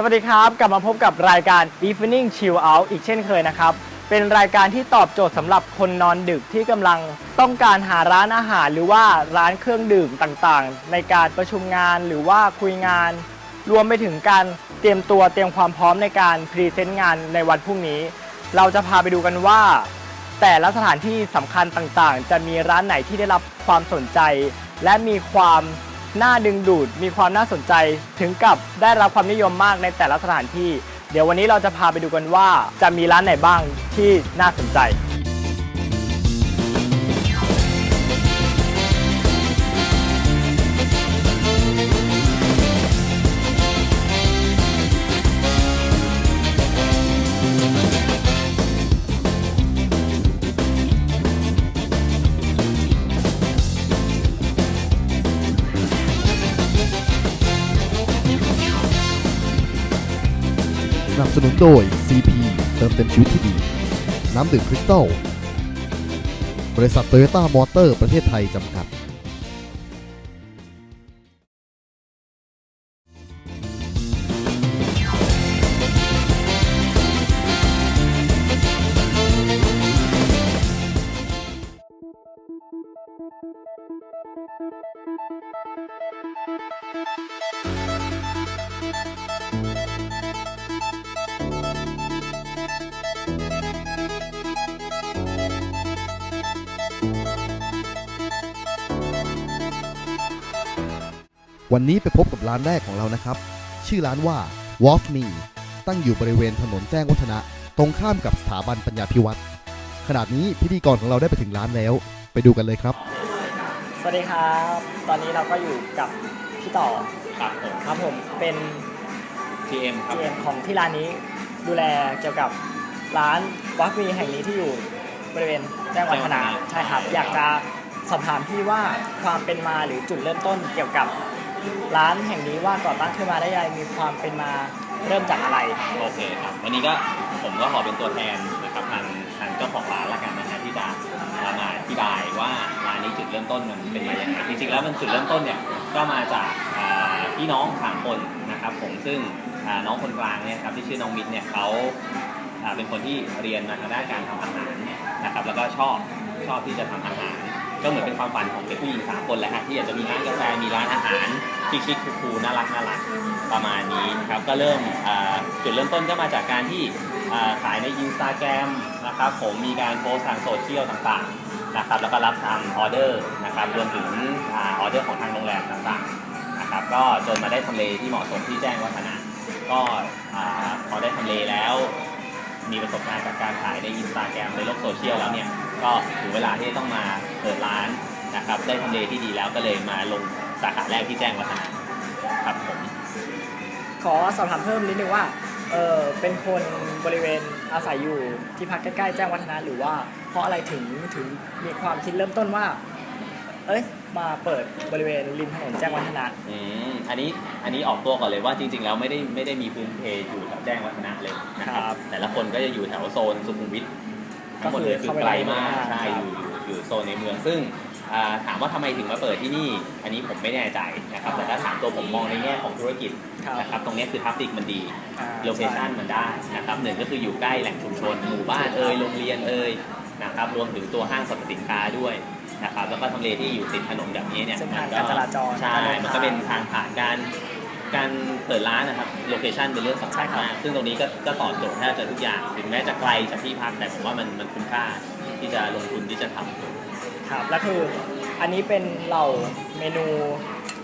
สวัสดีครับ กลับมาพบกับรายการ Evening Chill Out อีกเช่นเคยนะครับ เป็นรายการที่ตอบโจทย์สำหรับคนนอนดึกที่กำลังต้องการหาร้านอาหารหรือว่าร้านเครื่องดื่มต่างๆ ในการประชุมงานหรือว่าคุยงาน รวมไปถึงการเตรียมตัวเตรียมความพร้อมในการพรีเซนต์งานในวันพรุ่งนี้ เราจะพาไปดูกันว่า แต่ละสถานที่สำคัญต่างๆ จะมีร้านไหนที่ได้รับความสนใจ และมีความ น่าดึงดูด มีความน่าสนใจถึงกับได้รับความนิยมมากในแต่ละสถานที่ เดี๋ยววันนี้เราจะพาไปดูกันว่าจะมีร้านไหนบ้างที่น่าสนใจ บสนุนโดย CP เติมเต็มชีวิตที่ดี น้ำดื่มคริสตัล บริษัทโตโยต้ามอเตอร์ประเทศไทยจำกัด วันนี้ไปพบกับร้านแรกของเรานะครับ ชื่อร้านว่า w a f Me ตั้งอยู่บริเวณถนนแจ้งวัฒนะ ตรงข้ามกับสถาบันปัญญาพิวัตรขณะนี้พิธีกรของเราได้ไปถึงร้านแล้ว ไปดูกันเลยครับ สวัสดีครับ ตอนนี้เราก็อยู่กับพี่ต่อครับผม ครับผมเป็น GM ครับ GM ของที่ร้านนี้ดูแลเกี่ยวกับร้านวัฟมีแห่งนี้ที่อยู่บริเวณแจ้งวัฒนะใช่ครับ อยากจะสอบถามพี่ว่าความเป็นมาหรือจุดเริ่มต้นเกี่ยวกับ ร้านแห่งนี้ว่าก่อตั้งขึ้นมาได้ยังไงมีความเป็นมาเริ่มจากอะไร โอเคครับ วันนี้ก็ผมก็ขอเป็นตัวแทนนะครับทางทางเจ้าของร้านละกันนะฮะที่จะมาอธิบายว่าร้านนี้จุดเริ่มต้นมันเป็นมาอย่างไรจริงๆแล้วมันจุดเริ่มต้นเนี่ยก็มาจากพี่น้องสามคนนะครับผมซึ่งน้องคนกลางเนี่ยครับที่ชื่อน้องมิตรเนี่ยเขาอ่าเป็นคนที่เรียนมาทางด้านการทำอาหารนะครับแล้วก็ชอบชอบที่จะทำอาหาร ก็เหมือนเป็นความฝันของเด็กผู้หญิงสามคนแหละฮะที่อยากจะมีร้านกาแฟมีร้านอาหารชิคๆคูลๆน่ารักน่ารักประมาณนี้ครับก็เริ่มจุดเริ่มต้นก็มาจากการที่ขายในอินสตาแกรมนะครับผมมีการโพสต์ทางโซเชียลต่างๆนะครับแล้วก็รับทำออเดอร์นะครับรวมถึงออเดอร์ของทางโรงแรมต่างๆนะครับก็จนมาได้ทำเลที่เหมาะสมที่แจ้งวัฒนะก็พอได้ทำเลแล้ว มีประสบการณ์จากการขายในอินสตาแกรมในโลกโซเชียลแล้วเนี่ย ก็ถึงเวลาที่ต้องมาเปิดร้านนะครับได้ทำเลที่ดีแล้วก็เลยมาลงสาขาแรกที่แจ้งวัฒนะครับผมขอสอบถามเพิ่มนิดนึงว่าเออเป็นคนบริเวณอาศัยอยู่ที่พักใกล้ๆแจ้งวัฒนะหรือว่า เพราะอะไรถึงถึงมีความคิดเริ่มต้นว่า เอ้ยมาเปิดบริเวณริมถนนแจ้งวัฒนะอืมอันนี้อันนี้ออกตัวก่อนเลยว่าจริง ๆ แล้วไม่ได้ไม่ได้มีพื้นเพอยู่แถวแจ้งวัฒนะเลยนะคครัรับบแต่ละคนก็จะอยู่แถวโซนสุขุมวิท ทั้งหมดเลยก็คืคืออเข้าไปไกลมากในเมืองใช่ครับอยู่อยู่อยู่โซนในเมือง ซึ่งอ่าถามว่าทำไมถึงมาเปิดที่นี่ อันนี้ผมไม่แน่ใจนะครับ แต่ถ้าถามตัวผมมองในแง่ของธุรกิจครับนะครับ ตรงนี้คือทัฟฟิกมันดีอ่าโลเคชันมันได้นะครับหนึ่งก็คืออยู่ใกล้แหล่งชุมชน หมู่บ้านเอ่ย โรงเรียนเอ่ยนะครับ รวมถึงตัวห้างสรรพสินค้าด้วยนะครับ แล้วก็ทำเลที่อยู่ติดถนนแบบนี้เนี่ยเส้นมัทางก็การจราจรใช่การเดินทางมันก็เป็นทางผ่านการ การเปิดร้านนะครับโลเคชันเป็นเรื่องสำคัญใช่ครับมากซึ่งตรงนี้ก็ก็ตอบโจทย์แทบจะทุกอย่างถึงแม้จะไกลจากที่พักแต่ผมว่ามันมันคุ้มค่าที่จะลงทุนที่จะทำครับแล้วคืออันนี้เป็นเหล่าเมนู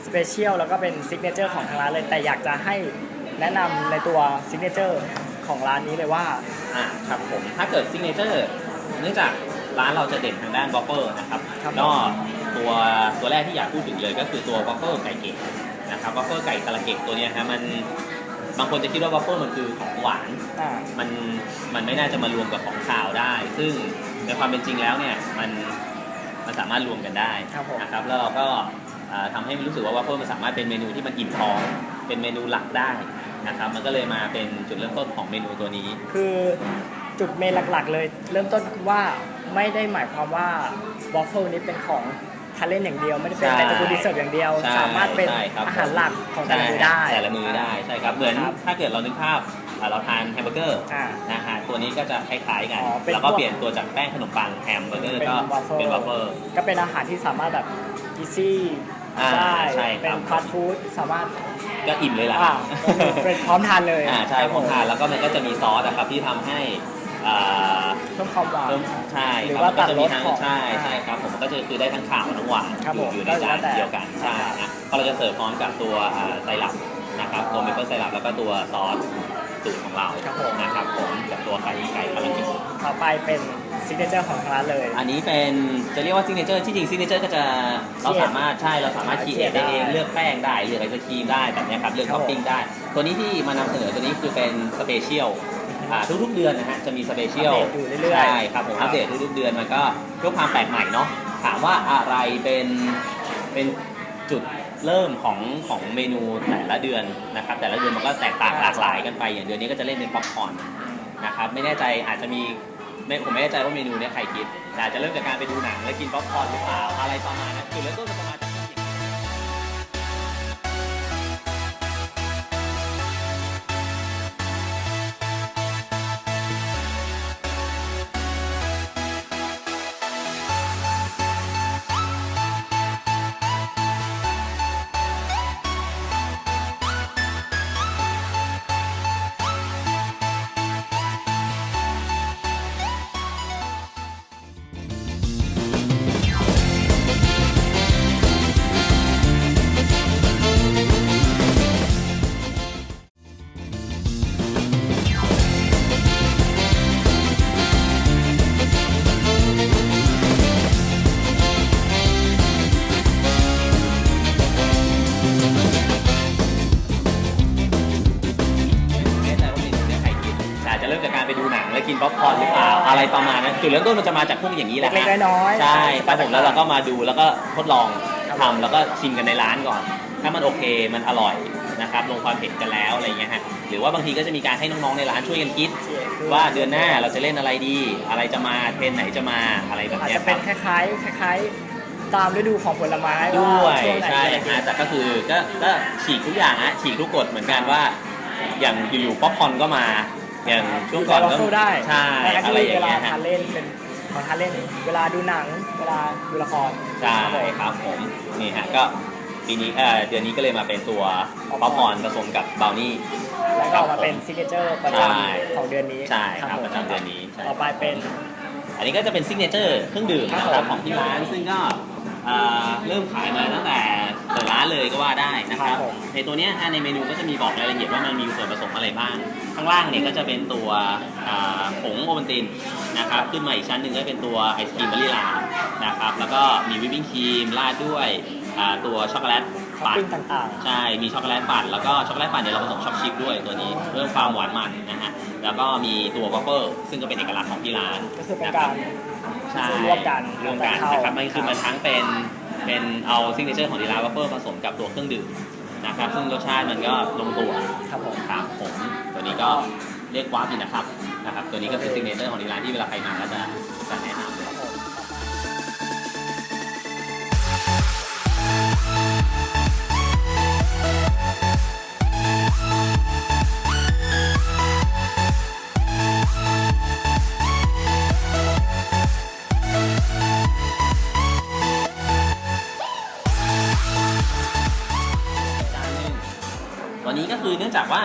สเปเชียลแล้วก็เป็นซิกเนเจอร์ของทางร้านเลย แต่อยากจะให้แนะนำในตัวซิกเนเจอร์ของร้านนี้เลยว่าอ่าครับผมถ้าเกิดซิกเนเจอร์เนื่องจากร้านเราจะเด่นทางด้านบอฟเฟอร์นะครับครับ ก็ตัวตัวแรกที่อยากพูดถึงเลยก็คือตัวบอฟเฟอร์ไก่เกะ นะครับบอฟเฟอร์ไก่คาราเกะตัวเนี้ยฮะมันบางคนจะคิดว่าบอฟเฟอร์มันคือของหวาน อ่ามันมันไม่น่าจะมารวมกับของข่าวได้ ซึ่งในความเป็นจริงแล้วเนี่ยมันมันสามารถรวมกันได้ครับผม นะครับแล้วเราก็อ่าทำให้รู้สึกว่าวาฟเฟิลมันสามารถเป็นเมนูที่มันอิ่มท้องเป็นเมนูหลักได้นะครับมันก็เลยมาเป็นจุดเริ่มต้นของเมนูตัวนี้ คือจุดเมนหลักๆเลย เริ่มต้นคือว่าไม่ได้หมายความว่าวอฟเฟิลนี้เป็นของ ทานเล่นอย่างเดียวไม่ได้เป็นใช่ในตระกูลดีเซอร์อย่างเดียว ใช่สามารถเป็นใช่ครับอาหารหลักของแต่ละมื้อได้แต่ละมือได้ใช่ครับเหมือนครับถ้าเกิดเรานึกภาพอ่าเราทานแฮมเบอร์เกอร์อ่านะฮะตัวนี้ก็จะคล้ายๆกัน อ๋อเป็นแล้วก็พวก เปลี่ยนตัวจากแป้งขนมปังแฮมเบอร์เกอร์เป็นก็วัฟเฟิลเป็นวัฟเฟิล ก็เป็นอาหารที่สามารถแบบอีซี่อ่าได้ใช่คเป็รันบฟาสต์ฟู้ดสามารถก็อิ่มเลยล่ะ อ่าเป็นพร้อมทานเลยอ่าใช่ครับผมทานแล้วก็มันก็จะมีซอสนะครับที่ทำให้ อ่าเพิ่มความหวาน เพิ่มใช่หรือครับว่ามันก็จะมีทั้งตัดรสของใช่ใช่ครับผมมันก็จะคือได้ทั้งขาวทั้งหวานครับอผยู่มอยู่ในก็จาแล้วนแต่เดียวกันใช่นะก็เราจะเสิร์ฟพร้อมกับตัวอ่าไซรัปนะครับตัวเมเปิลไซรัปแล้วก็ตัวซอสสูตรของเราครับผมนะครับผมกับตัวไข่ไก่คาราเกะต่อไปเป็นซิกเนเจอร์ของทางร้านเลย อันนี้เป็นจะเรียกว่าซิกเนเจอร์ที่จริงซิกเนเจอร์ก็จะเราสามารถใช่เราสามารถคีเอทได้เองเลือกแป้งได้เลือกไอศครีมได้แบบเนี้ยครับเลือกครัท็บอปปิ้งได้ ตัวนี้ที่มานำเสนอตัวนี้คือเป็นสเปเชียล อ่าทุกๆเดือนนะฮะจะมีสเปเชียลอัปเดตอยู่เรื่อยๆใช่ครับผมอัปเดตทุกๆเดือนมันก็เพื่อความแปลกใหม่เนาะถามว่าอะไรเป็นเป็นจุดเริ่มของของเมนูแต่ละเดือนนะครับแต่ละเดือนมันก็แตกต่างหลากหลายกันไปอย่างเดือนนี้ก็จะเล่นเป็นป๊อปคอร์นนะครับไม่แน่ใจอาจจะมีไม่ผมไม่แน่ใจว่าเมนูเนี้ยใครคิดแต่อาจจะเริ่มจากการไปดูหนังแล้วกินป๊อปคอร์นหรือเปล่าอะไรประมาณนั้นจุดเริ่มต้นมันจะมาจาก อเปล่าอะไรประมาณนั้นจุดเริ่มต้นมันจะมาจากพวกอย่างนี้แหละเล็กฮะๆน้อยๆใช่ครับผมต่างๆแล้วเราก็มาดูแล้วก็ทดลองครับทำแล้วก็ชิมกันในร้านก่อน ถ้ามันโอเคมันอร่อยนะครับลงความเผ็ดกันแล้วอะไรเงี้ยฮะหรือว่าบางทีก็จะมีการให้น้องๆในร้านช่วยกันคิด ว่าเดือนหน้าเราจะเล่นอะไรดี อะไรจะมาเทรนด์ไหนจะมาอะไรแบบอาจเนี้ยจะคเป็รันบคล้ายๆคล้ายๆตามฤดูของผลไม้ด้วยาช่วงไหนใช่อะไรฮะแต่ก็คือก็ก็ฉีกทุกอย่างฮะฉีกทุกกฎเหมือนกันว่า อย่างอยู่ๆป๊อปคอร์นก็มา อย่างช่วงก่อนเราก็สู้ได้ใช่แต่อันอะไรนี้อย่าเวงลาเงี้ยฮะ ทานเล่นเป็นของทานเล่น เวลาดูหนัง เวลาดูละคร ใช่ครับผมนี่ฮะก็ปีนี้เอ่อเดือนนี้ก็เลยมาเป็นตัวป๊อปคอร์นผสมกับบราวนี่ แล้วก็ออกมาเป็นซิกเนเจอร์ประจใช่ำของเดือนนี้ใช่ครับผมประจำเดือนนี้ใช่ต่อไปเป็น อันนี้ก็จะเป็นซิกเนเจอร์เครื่องดื่มนะคครัรับบผมของที่ร้านซึ่งก็เอ่อเริ่มขายมาตั้งแต่เปิดร้านเลยก็ว่าได้นะครับ ครับผม ในตัวเนี้ยฮะในเมนูก็จะมีบอกรายละเอียดว่ามันมีส่วนผสมอะไรบ้าง ข้างล่างเนี่ยก็จะเป็นตัวอ่าผงโอวัลตินนะครับ ขึ้นมาอีกชั้นหนึ่งก็เป็นตัวไอศครีมวานิลลานะครับ แล้วก็มีวิปปิ้งครีมราดด้วยอ่าตัวช็อกโกแลตท็อปปั่น ปิ้งต่างใช่ มีช็อกโกแลตปั่น แล้วก็ช็อกโกแลตปั่นเนี่ยเราผสมช็อกชิพด้วยตัวนี้ เพิ่มความหวานมันนะฮะ แล้วก็มีตัววอฟเฟิลซึ่งก็เป็นเอกลักษณ์ของที่ร้านๆ ก็คือเป็นนะคการบ ใช่ร่วมกันร่วมกันเข้านะครับมันคือครับมันทั้งเป็นเป็นเอาซิงเกิลเจอร์ของที่ร้านวอฟเฟิลผสมกับตัวเครื่องดื่มนะครับซึ่งรสชาติมันก็ลงตัวครับผมครับผมตัวนี้ก็เรียกวาร์ปดีนะครับนะครับ ตัวนี้ก็คือซิงเกิลเจอร์ของที่ร้านที่เวลาใครมาก็จะจะแนะนำ นนี้ก็คือเนื่องจากว่า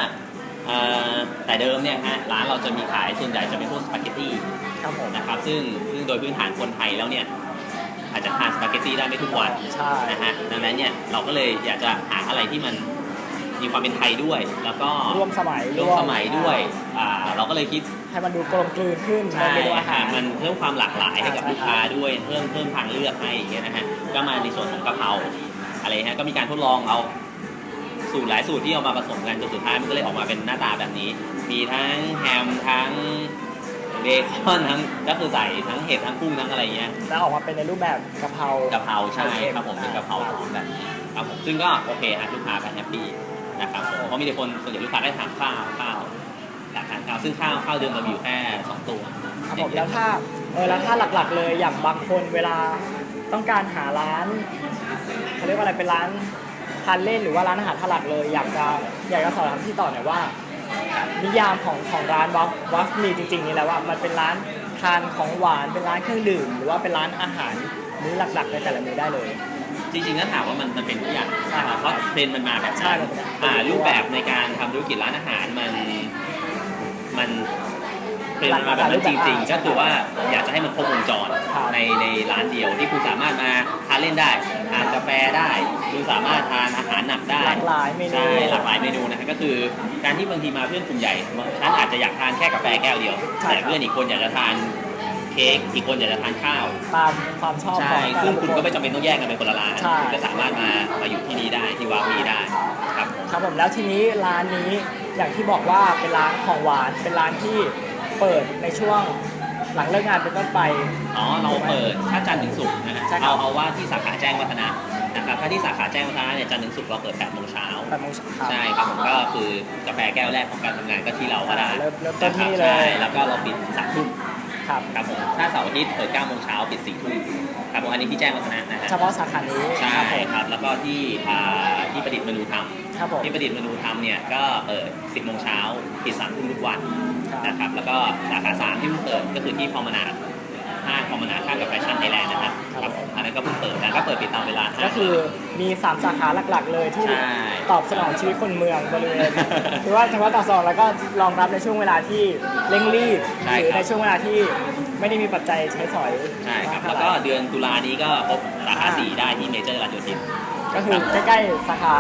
เอ่อแต่เดิมเนี่ยฮะร้านเราจะมีขายส่วนใหญ่จะเป็นพวกสปาเกตตี้ครับผมนะครับซึ่งซึ่งโดยพื้นฐานคนไทยแล้วเนี่ยอาจจะทานสปาเกตตี้ได้ไม่ทุกวันใช่นะฮะดังนั้นเนี่ยเราก็เลยอยากจะหาอะไรที่มันมีความเป็นไทยด้วย แล้วก็ร่วมสมัยร่วมสมัยด้วยอ่าเราก็เลยคิดให้มันดูกลมกลืนขึ้นในใช่เมนูอาหารมันเพิ่มความหลากหลายให้กับใช่ลูกค้าด้วยเพิ่มเพิ่มทางเลือกให้อย่างเงี้ยนะฮะก็มาในส่วนของกะเพราอะไรฮะก็มีการทดลองเอา สูตรหลายสูตรที่เอามาผสมกันจนสุดท้ายมันก็เลยออกมาเป็นหน้าตาแบบนี้ มีทั้งแฮมทั้งเบคอนทั้งก็คือใส่ทั้งเห็ดทั้งกุ้งทั้งอะไรเงี้ยแล้วออกมาเป็นในรูปแบบกะเพรากะเพราใช่โอเคครับผมเป็นกะเพราหอมแบบนี้ครับผมซึ่งก็โอเคฮะลูกค้าก็แฮปปี้นะครับผมเพราะมีแต่คนส่วนใหญ่ลูกค้าได้ถามข้าวข้าวอยากทานข้าวซึ่งข้าวข้าวเดิมเรามีอยู่แค่สองตัวครับผมแล้วถ้าเออแล้วถ้าหลักๆ เลยอย่างบางคนเวลาต้องการหาร้านเขาเรียกว่าอะไรเป็นร้านทานเล่นหรือว่าร้านอาหารถลักเลย อยากจะอยากจะสอบถามที่ต่อหน่อยว่า นิยามของของร้านวัฟวัฟมีจริงๆนี่แหละว่ามันเป็นร้านทานของหวานเป็นร้านเครื่องดื่ม หรือว่าเป็นร้านอาหารมื้อหลักๆในแต่ละมื้อได้เลย จริงๆถ้าถามว่ามันมันเป็นทุกอย่างใช่นะครับเพราะเทรนด์มันมาแบบใช่นั้นครับอ่ารูปแบบในการทำธุรกิจร้านอาหารมันมัน เทรนด์มันมาแบบนั้นจริงๆ ก็คือว่าอยากจะให้มันครบวงจรครับในในร้านเดียวที่คุณสามารถมาทานเล่นได้ทานกาแฟได้คุณสามารถทานอาหารหนักได้หลากหลายเมนูใช่หลากหลายเมนูนะครับก็คือการที่บางทีมาเพื่อนกลุ่มใหญ่บางท่านอาจจะอยากทานแค่กาแฟแก้วเดียวใช่แต่ครับเพื่อนอีกคนอยากจะทานเค้กอีกคนอยากจะทานข้าวตามความชอบใช่ของแต่ซึ่งละคุณนก็ไม่จำเป็นต้องแยกกันเป็นคนละร้านใช่คุณก็สามารถมามาอยู่ที่นี่ได้ที่วามีได้ครับผมครับผมแล้วทีนี้ร้านนี้อย่างที่บอกว่าเป็นร้านของหวานเป็นร้านที่ เปิดในช่วงหลังเลิกงานเป็นต้นไป อ๋อเราเปิดถ้าจันทร์ถึงศุกร์นะฮะใช่ครับ เอาเอาว่าที่สาขาแจ้งวัฒนะนะครับถ้าที่สาขาแจ้งวัฒนะเนี่ยจันทร์ถึงศุกร์เราเปิด8โมงเช้าแปดโมงเช้าใช่ครับผมก็คือกาแฟแก้วแรกของการทำงานก็ที่เราก็ได้เริ่มเริ่มต้นที่นี่ะครับเลย ใช่แล้วก็เราปิดสามทุ่มครับ ครับผมถ้าเสาร์อาทิตย์เปิด9โมงเช้าปิด4ทุ่ม ครับผมอันนี้ที่แจ้งวัฒนะนะฮะเฉพาะสาขานี้ใช่ครับผมครับแล้วก็ที่อ่าที่ประดิษฐ์มนูธรรมครับผม ที่ประดิษฐ์มนูธรรมเนี่ยก็เปิด 10โมงเช้าปิด3ทุ่มทุกวันครับนะครับแล้วก็สาขา3ที่เพิ่งเปิดก็คือที่พอมนาดห้างพอมนาดข้างกับแฟชั่นไทยแลนด์นะครับครับผมอันนั้นก็เพิ่งเปิดแต่ก็เปิดปิดตามเวลาห้างก็คือมี 3 สาขาหลักๆ เลยที่ใช่ตอบสนองชีวิตคนเมืองบริเวณคือว่าเฉพาะต่อสองแล้วก็รองรับในช่วงเวลาที่เร่งรีบใช่หรือครับในช่วงเวลาที่ ไม่ได้มีปัจจัยใช้สอยใช่ครับมากแล้วเท่าก็ไหร่เดือนตุลานี้ก็พบสาขา4ได้ที่เมเจอร์รัชโยธินก็คือใกล้ๆสาขา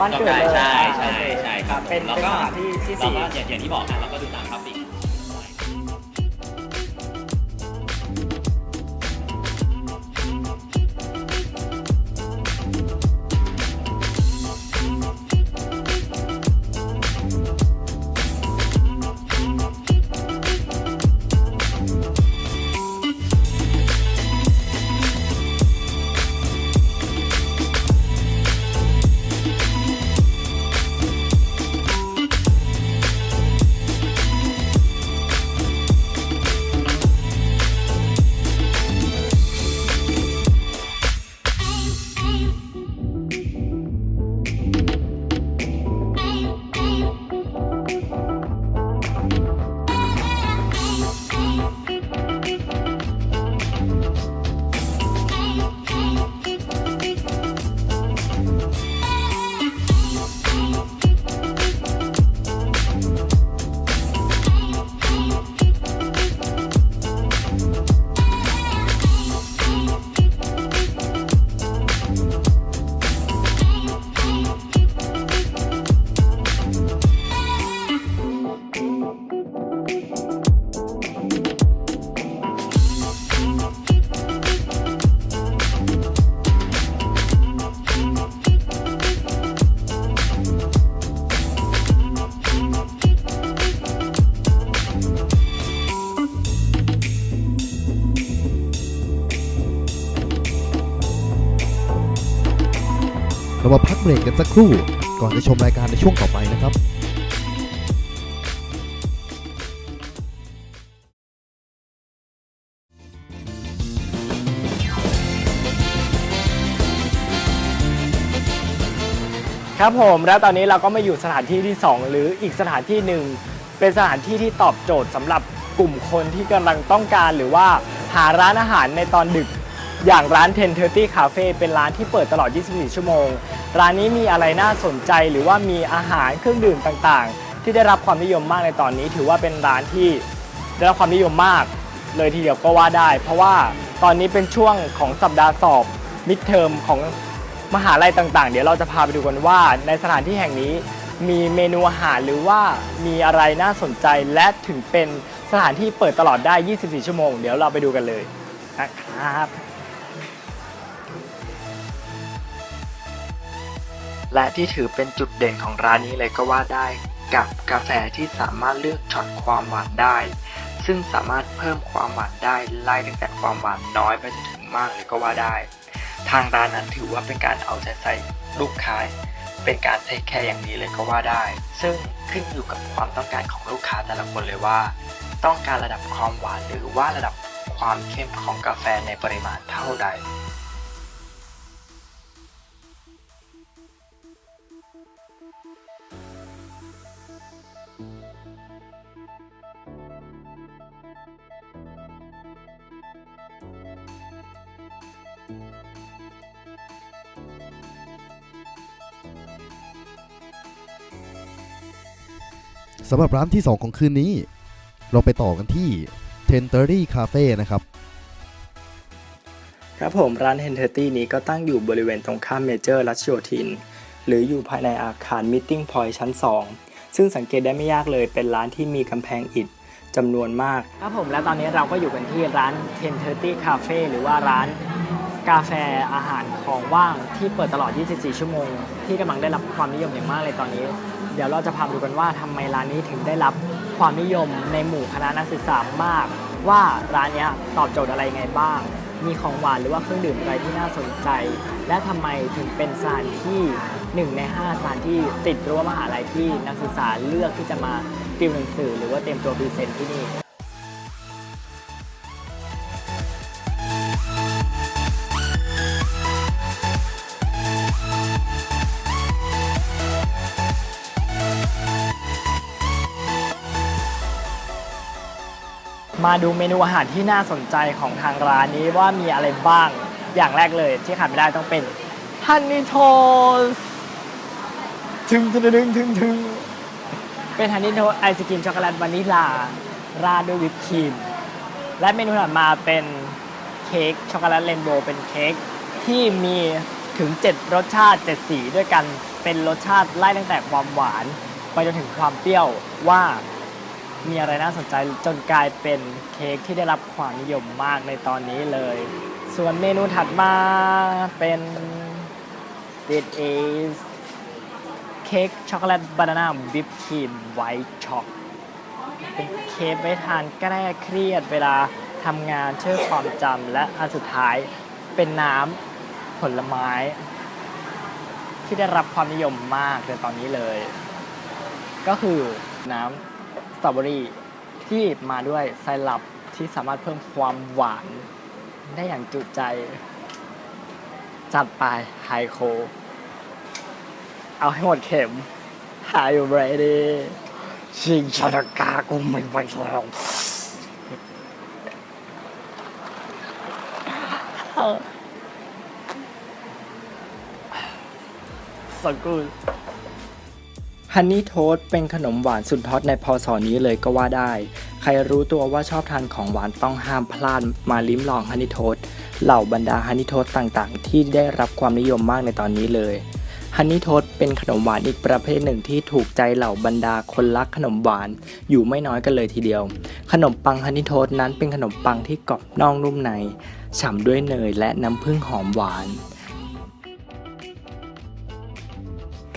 บ้านเกิดเลยใช่อ่าใช่ใช่ครับ เป็นแล้วเป็นก็สถานที่ที่เราสี่ก็อย่างอย่างที่บอกกันเราก็ดู เรามาพักเบรกกันสักครู่ ก่อนจะชมรายการในช่วงต่อไปนะครับครับผมแล้วตอนนี้เราก็มาอยู่สถานที่ที่ 2 หรืออีกสถานที่หนึ่งเป็นสถานที่ที่ตอบโจทย์สำหรับกลุ่มคนที่กำลังต้องการหรือว่าหาร้านอาหารในตอนดึก อย่างร้าน 1030 Cafe เป็นร้านที่เปิดตลอด 24 ชั่วโมง ร้านนี้มีอะไรน่าสนใจหรือว่ามีอาหารเครื่องดื่มต่างๆ ที่ได้รับความนิยมมากในตอนนี้ ถือว่าเป็นร้านที่ได้รับความนิยมมาก เลยทีเดียวก็ว่าได้ เพราะว่าตอนนี้เป็นช่วงของสัปดาห์สอบมิดเทอมของมหาลัยต่างๆ เดี๋ยวเราจะพาไปดูกันว่า ในสถานที่แห่งนี้มีเมนูอาหารหรือว่ามีอะไรน่าสนใจและถึงเป็นสถานที่เปิดตลอดได้ 24 ชั่วโมง เดี๋ยวเราไปดูกันเลยนะครับ และที่ถือเป็นจุดเด่นของร้านนี้เลยก็ว่าได้ กับกาแฟที่สามารถเลือกช็อตความหวานได้ ซึ่งสามารถเพิ่มความหวานได้ไล่ตั้งแต่ความหวานน้อยไปจนถึงมากเลยก็ว่าได้ ทางร้านนั้นถือว่าเป็นการเอาใจใส่ลูกค้าเป็นการเทคแคร์อย่างดีเลยก็ว่าได้ ซึ่งขึ้นอยู่กับความต้องการของลูกค้าแต่ละคนเลยว่า ต้องการระดับความหวานหรือว่าระดับความเข้มของกาแฟในปริมาณเท่าใดำหรับร้านที่ 2 ของคืนนี้ เราไปต่อกันที่1030 Cafe นะครับ ครับผมร้านเฮนเทอร์ตี้นี้ก็ตั้งอยู่บริเวณตรงข้ามเมเจอร์รัชโยธิน หรืออยู่ภายในอาคารมิ e ติ้งพอยชั้น 2 ซึ่งสังเกตได้ไม่ยากเลยเป็นร้านที่มีกำแพงอิฐจำนวนมาก ครับผมและตอนนี้เราก็อยู่กันที่ร้าน1030 Cafe หรือว่าร้านกาแฟอาหารของว่างที่เปิดตลอด 24 ชั่วโมง ที่กำลังได้รับความนิยมอย่างมากเลยตอนนี้ เดี๋ยวเราจะพาดูกันว่าทำไมร้านนี้ถึงได้รับความนิยมในหมู่คณะนักศึกษามาก ว่าร้านนี้ตอบโจทย์อะไรไงบ้าง มีของหวานหรือว่าเครื่องดื่มอะไรที่น่าสนใจ และทำไมถึงเป็นสถานที่หนึ่งในห้าสถานที่ติดรั้วมหาลัยที่นักศึกษาเลือกที่จะมาติวหนังสือ หรือว่าเตรียมตัวพรีเซนต์ที่นี่ มาดูเมนูอาหารที่น่าสนใจของทางร้านนี้ว่ามีอะไรบ้างอย่างแรกเลยที่ขาดไม่ได้ต้องเป็นฮันนี่โทสถึงถึงถึงถึงถึงเป็นฮันนี่โทสไอศกรีมช็อกโกแลตวานิลา ราดด้วยวิปครีม และเมนูถัดมาเป็นเค้กช็อกโกแลตเรนโบว์เป็นเค้กที่มีถึง 7 รสชาติ 7 สีด้วยกันเป็นรสชาติไล่ตั้งแต่ความหวาน ไปจนถึงความเปรี้ยวว่า มีอะไรน่าสนใจจนกลายเป็นเค้กที่ได้รับความนิยมมากในตอนนี้เลย ส่วนเมนูถัดมาเป็น it is เค้กช็อกโกแลตบานาน่าวิปครีมไวท์ช็อกเป็นเค้กไว้ทานแก้เครียดเวลาทำงานช่วยความจำและอันสุดท้ายเป็นน้ำผลไม้ ที่ได้รับความนิยมมากในตอนนี้เลย ก็คือน้ำ ตรอเบอรี่ที่มาด้วยไซรัปที่สามารถเพิ่มความหวานได้อย่างจุใจ จัดไปไฮโค เอาให้หมดเข็ม Are you ready ชิงชาตกากูไม่ไหวแล้วสกูล ฮันนี่โทสเป็นขนมหวานสุดฮอตในพศนี้เลยก็ว่าได้ ใครรู้ตัวว่าชอบทานของหวานต้องห้ามพลาดมาลิ้มลองฮันนี่โทสเหล่าบรรดาฮันนี่โทสต์ต่างๆ ที่ได้รับความนิยมมากในตอนนี้เลยฮันนี่โทสเป็นขนมหวานอีกประเภทหนึ่งที่ถูกใจเหล่าบรรดาคนรักขนมหวานอยู่ไม่น้อยกันเลยทีเดียว ขนมปังฮันนี่โทสนั้นเป็นขนมปังที่กรอบนอกนุ่มในฉ่ำด้วยเนยและน้ำผึ้งหอมหวาน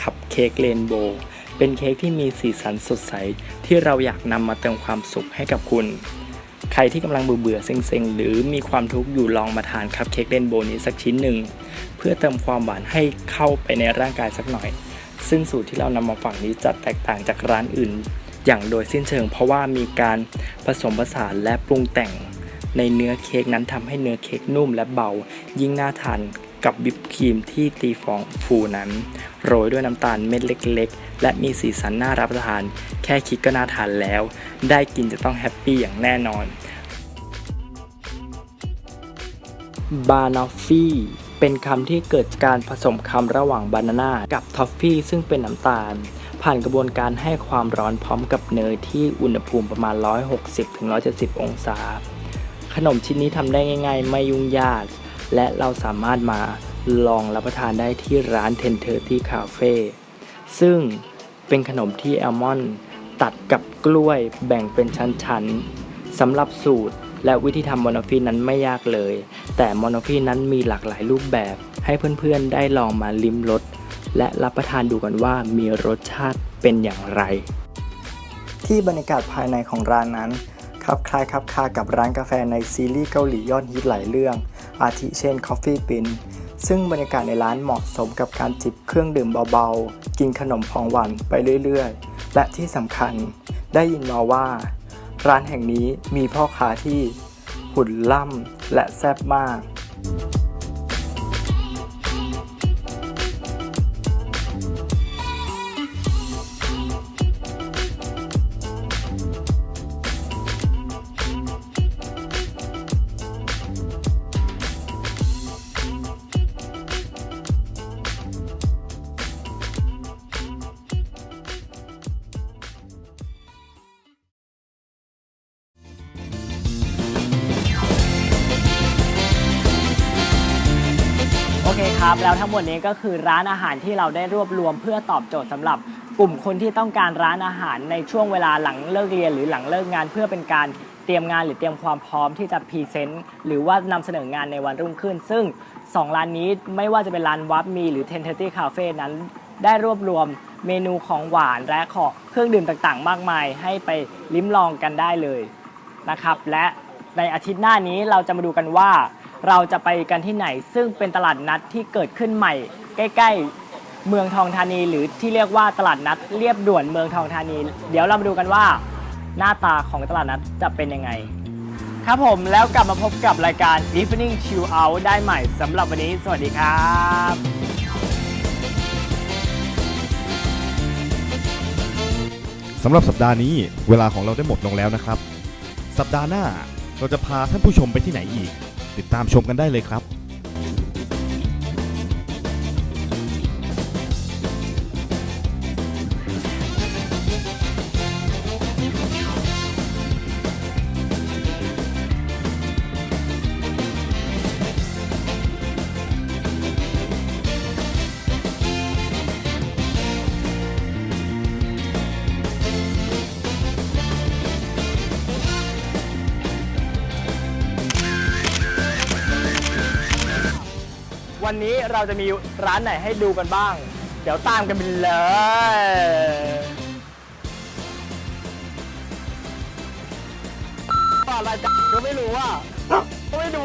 คัพเค้กเรนโบว์ เป็นเค้กที่มีสีสันสดใสที่เราอยากนำมาเติมความสุขให้กับคุณ ใครที่กำลังเบื่อเบื่อเซ็งๆ หรือมีความทุกข์อยู่ลองมาทานคัพเค้กเรนโบว์นี้สักชิ้นหนึ่ง เพื่อเติมความหวานให้เข้าไปในร่างกายสักหน่อย ซึ่งสูตรที่เรานำมาฝากนี้จะแตกต่างจากร้านอื่น อย่างโดยสิ้นเชิง เพราะว่ามีการผสมผสานและปรุงแต่ง ในเนื้อเค้กนั้นทำให้เนื้อเค้กนุ่มและเบา ยิ่งน่าทานกับวิปครีมที่ตีฟองฟูนั้น โรยด้วยน้ำตาลเม็ดเล็กๆ และมีสีสันน่ารับประทาน แค่คิดก็น่าทานแล้ว ได้กินจะต้องแฮปปี้อย่างแน่นอนบานอฟฟี่เป็นคำที่เกิดการผสมคำระหว่างบานาน่ากับทอฟฟี่ซึ่งเป็นน้ำตาล ผ่านกระบวนการให้ความร้อนพร้อมกับเนยที่อุณหภูมิประมาณ 160-170 องศา ขนมชิ้นนี้ทำได้ง่ายๆ ไม่ยุ่งยาก และเราสามารถมาลองรับประทานได้ที่ร้านเท ซึ่งเป็นขนมที่แอลมอนด์ตัดกับกล้วยแบ่งเป็นชั้นๆสำหรับสูตรและวิธีทำมอนอฟีนั้นไม่ยากเลย แต่มอนอฟีนั้นมีหลากหลายรูปแบบ ให้เพื่อนๆได้ลองมาลิ้มรสและรับประทานดูกันว่ามีรสชาติเป็นอย่างไร ที่บรรยากาศภายในของร้านนั้นคลับคล้ายคลับคากับร้านกาแฟในซีรีส์เกาหลียอดฮิตหลายเรื่อง อาทิเช่น Coffee Bean ซึ่งบรรยากาศในร้านเหมาะสมกับการจิบเครื่องดื่มเบาๆ กินขนมของหวานไปเรื่อยๆ และที่สำคัญได้ยินมาว่า ร้านแห่งนี้มีพ่อค้าที่หุ่นล่ำและแซ่บมาก ทั้งหมดนี้ก็คือร้านอาหารที่เราได้รวบรวมเพื่อตอบโจทย์สำหรับกลุ่มคนที่ต้องการร้านอาหารในช่วงเวลาหลังเลิกเรียนหรือหลังเลิกงานเพื่อเป็นการเตรียมงานหรือเตรียมความพร้อมที่จะพรีเซนต์หรือว่านำเสนองานในวันรุ่งขึ้น ซึ่ง 2 ร้านนี้ไม่ว่าจะเป็นร้านวับมีหรือ t e n t e r t y Cafe นั้น ได้รวบรวมเมนูของหวานและของเครื่องดื่มต่างๆ มากมาย ให้ไปลิ้มลองกันได้เลยนะครับ และในอาทิตย์หน้านี้เราจะมาดูกันว่า เราจะไปกันที่ไหน ซึ่งเป็นตลาดนัดที่เกิดขึ้นใหม่ ใกล้ ๆ เมืองทองธานี หรือที่เรียกว่าตลาดนัดเรียบด่วนเมืองทองธานี เดี๋ยวเรามาดูกันว่า หน้าตาของตลาดนัดจะเป็นยังไง ครับผมแล้วกลับมาพบกับรายการ Evening Chill Out ได้ใหม่สำหรับวันนี้ สวัสดีครับสำหรับสัปดาห์นี้เวลาของเราได้หมดลงแล้วนะครับ สัปดาห์หน้าเราจะพาท่านผู้ชมไปที่ไหนอีก ติดตามชมกันได้เลยครับ เราจะมีร้านไหนให้ดูกันบ้าง เดี๋ยวตามกันไปเลยอะไรกันก็ไม่รู้อะก็ไม่ดู